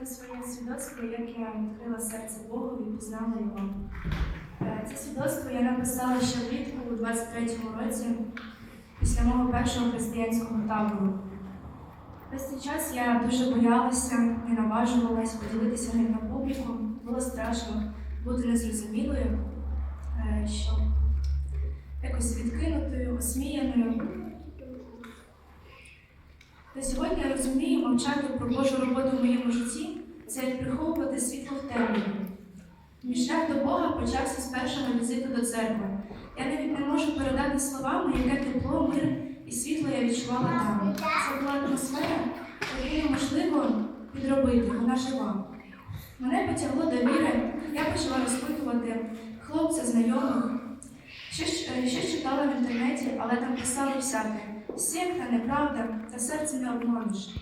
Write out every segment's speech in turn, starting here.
розказати своє свідоцтво, як я відкрила серце Богу і пізнала його. Е, Це свідоцтво я написала ще влітку у 23-му році, після мого першого християнського табору. Весь цей час я дуже боялася, не наважувалась поділитися ним на публіку. Було страшно бути незрозумілою, е, що якось відкинутою, осміяною. Та сьогодні я розумію, мовчати про Божу роботу в моєму житті це як приховувати світло в темряві. Мій шлях до Бога почався з першого візиту до церкви. Я навіть не можу передати словами, яке тепло, мир і світло я відчувала там. Це була атмосфера, яку неможливо підробити, вона жива. Мене потягло до віри, я почала розпитувати хлопця, знайомих. Щось, е, щось читала в інтернеті, але там писали всяке. Секта, неправда, та серце не обманеш.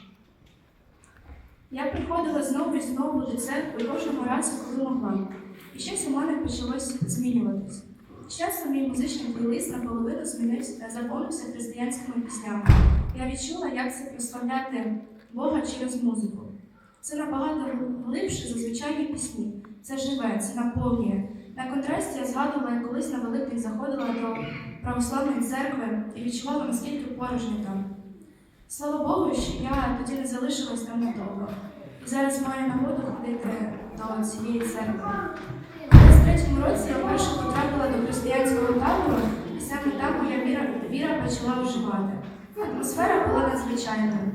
Я приходила знову і знову до церкви кожного разу, коли могла. І щось у мене почалось змінюватись. З часом мій музичний плейлист наполовину змінився та заповнився християнськими піснями. Я відчула, як це прославляти Бога через музику. Це набагато глибше за звичайні пісні. Це живе, це наповнює. На контрасті я згадувала, як колись на Великдень заходила до православної церкви і відчувала, наскільки порожньо там. Слава Богу, що я тоді не залишилась там надовго. І зараз маю нагоду ходити до цієї церкви. У 23-му році я вперше потрапила до християнського табору, і саме там моя віра, віра почала оживати. Атмосфера була надзвичайною.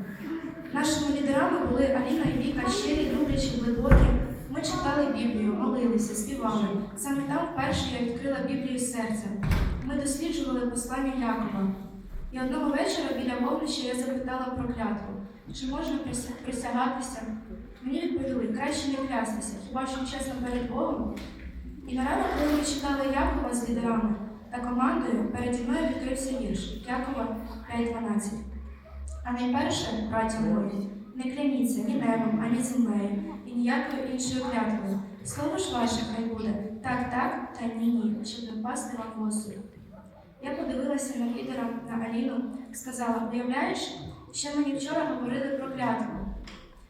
Нашими лідерами були Аліна і Віка, щирі, люблячі, глибокі. Ми читали Біблію, молилися, співали. Саме там вперше я відкрила Біблію серцем. Ми досліджували послання Якова. І одного вечора біля вогнища я запитала про клятву, чи можна присягатися. Мені відповіли, краще не клястися, хіба що чесно перед Богом. І на ранок, коли ми читали Якова з лідерами та командою, переді мною відкрився вірш Якова 5.12. А найперше, браті мої, не кляніться ні небом, ані землею, і ніякою іншою клятвою. Слово ж ваше хай буде так, так та ні, ні, щоб не впасти вам в. Я подивилася на лідера на Аліну, сказала: уявляєш, ще мені вчора говорили про клятву.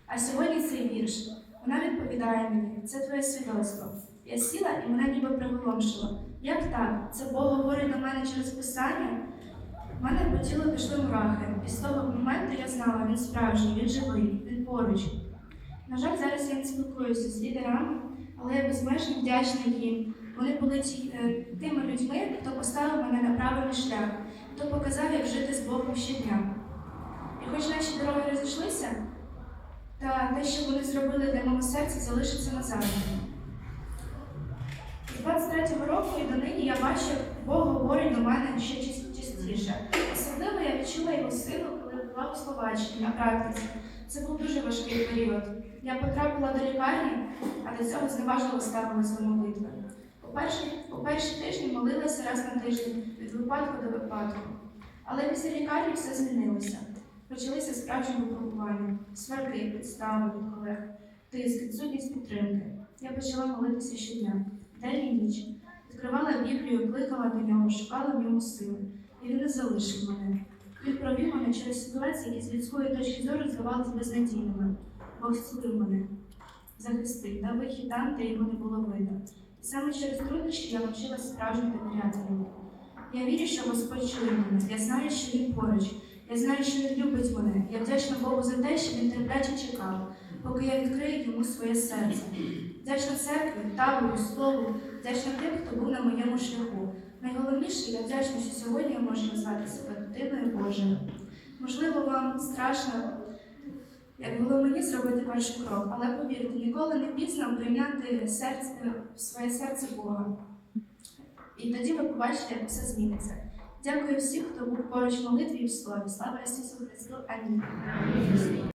А сьогодні цей вірш. Вона відповідає мені, це твоє свідоцтво. Я сіла і мене ніби приголомшило. Як так? Це Бог говорить до мене через писання? У мене по тілу пішли мурахи. І з того моменту я знала, він справжній, він живий, він поруч. На жаль, зараз я не спілкуюся з лідерами, але я безмежно вдячна їм. Вони були е, тими людьми, хто поставив мене на правильний шлях, хто показав, як жити з Богом щодня. І хоч наші дороги розійшлися, та те, що вони зробили для мого серця, залишиться назавжди. З 23-го року і донині я бачу, Бог говорить до мене ще част- частіше. Особливо я відчула його силу, коли була у Словаччині на практиці. Це був дуже важкий період. Я потрапила до лікарні, а до цього зневажливо ставилася до молитви. У перші, тижні молилася раз на тиждень від випадку до випадку. Але після лікарні все змінилося. Почалися справжні випробування, сварки, підстави від колег, тиск, відсутність підтримки. Я почала молитися щодня, день і ніч. Відкривала Біблію, кликала до нього, шукала в ньому сили. І залишив мене. Він провів мене через ситуації, які з людської точки зору здавалися безнадійними. Бог зцілив мене, захистив, дав вихід там, де його не було видно. І саме через труднощі я навчилася справжньо довіряти. Я вірю, що Господь чує мене. Я знаю, що він поруч. Я знаю, що він любить мене. Я вдячна Богу за те, що він терпляче чекав, поки я відкрию йому своє серце. Вдячна церкві, табору, слову, вдячна тим, хто був на моєму шляху. Найголовніше, я вдячна, що сьогодні я можу назвати себе дитиною Божою. Можливо, вам страшно, як було мені зробити перший крок, але повірте, ніколи не пізно прийняти серце, в своє серце Бога. І тоді ви побачите, як все зміниться. Дякую всім, хто був поруч в молитві і в слові. Слава Ісусу Христу! Амінь.